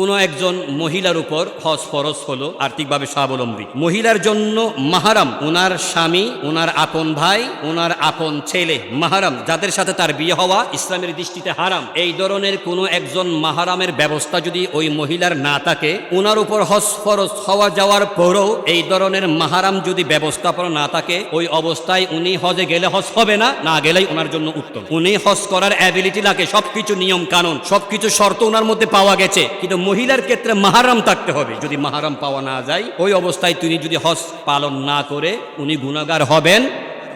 কোনো একজন মহিলার উপর হজ ফরজ হলো আর্থিকভাবে স্বাবলম্বী। মহিলার জন্য মাহারাম ওনার স্বামী ওনার আপন ভাই ওনার আপন ছেলে, মাহারাম, যাদের সাথে তার বিয়ে হওয়া ইসলামের দৃষ্টিতে হারাম। এই ধরনের কোনো একজন মাহারামের ব্যবস্থা যদি ওই মহিলার না থাকে ওনার উপর হজ ফরজ হওয়া যাওয়ার পরও এই ধরনের মাহারাম যদি ব্যবস্থাপনা না থাকে, ওই অবস্থায় উনি হজে গেলে হজ হবে না না গেলেই ওনার জন্য উত্তম। উনি হজ করার অ্যাবিলিটি লাগে, সবকিছু নিয়ম কানুন সবকিছু শর্ত ওনার মধ্যে পাওয়া গেছে, কিন্তু মহিলার ক্ষেত্রে মাহারাম থাকতে হবে। যদি মাহারাম পাওয়া না যায়, ওই অবস্থায় তিনি যদি হস পালন না করে, উনি গুণাগার হবেন।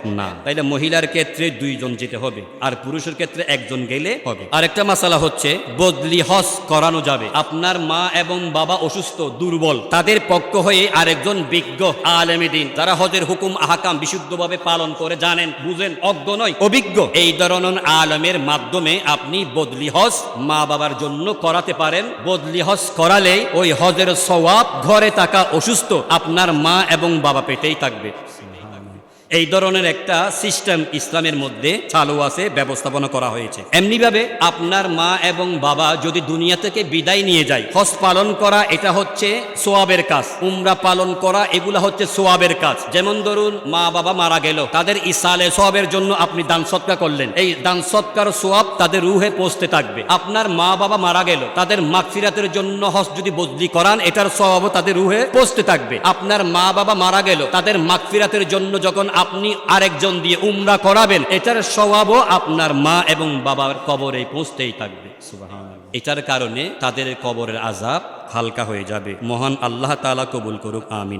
না। তাইলে মহিলার ক্ষেত্রে দুইজন যেতে হবে আর পুরুষের ক্ষেত্রে একজন গেলে হবে। আরেকটা মাসালা হচ্ছে বদলি হজ করানো যাবে। আপনার মা এবং বাবা অসুস্থ দুর্বল তাদের পক্ষ হয়ে আরেকজন বিজ্ঞ আলেমিদিন যারা হজের হুকুম আহাকাম বিশুদ্ধভাবে পালন করে জানেন বুঝেন অজ্ঞ নয় অভিজ্ঞ। এই ধরনের আলমের মাধ্যমে আপনি বদলি হজ মা বাবার জন্য করাতে পারেন। বদলি হজ করালে ওই হজের সওয়াব ঘরে থাকা অসুস্থ আপনার মা এবং বাবা পেটেই থাকবে। এই ধরনের একটা সিস্টেম ইসলামের মধ্যে চালু আছে, ব্যবস্থাপনা করা হয়েছে। এমনিভাবে আপনার মা এবং বাবা যদি দুনিয়া থেকে বিদায় নিয়ে যায়, হজ পালন করা এটা হচ্ছে সোয়াবের কাজ, উমরা পালন করা এগুলা হচ্ছে সোয়াবের কাজ। যেমন ধরুন, মা বাবা মারা গেল, তাদের ইসালে সোয়াবের জন্য আপনি দান সৎকার করলেন। এই দান সৎকার সোয়াব তাদের রুহে পৌঁছতে থাকবে। আপনার মা বাবা মারা গেল, তাদের মাগফিরাতের জন্য হজ যদি বদলি করান, এটার স্বভাবও তাদের রুহে পৌঁছতে থাকবে। আপনার মা বাবা মারা গেল, তাদের মাগফিরাতের জন্য যখন আপনি আরেকজন দিয়ে উমরা করাবেন এটার স্বভাবও আপনার মা এবং বাবার কবরে পৌঁছতেই থাকবে। এটার কারণে তাদের কবরের আজাব হালকা হয়ে যাবে। মহান আল্লাহ তালা কবুল করুক আমিন।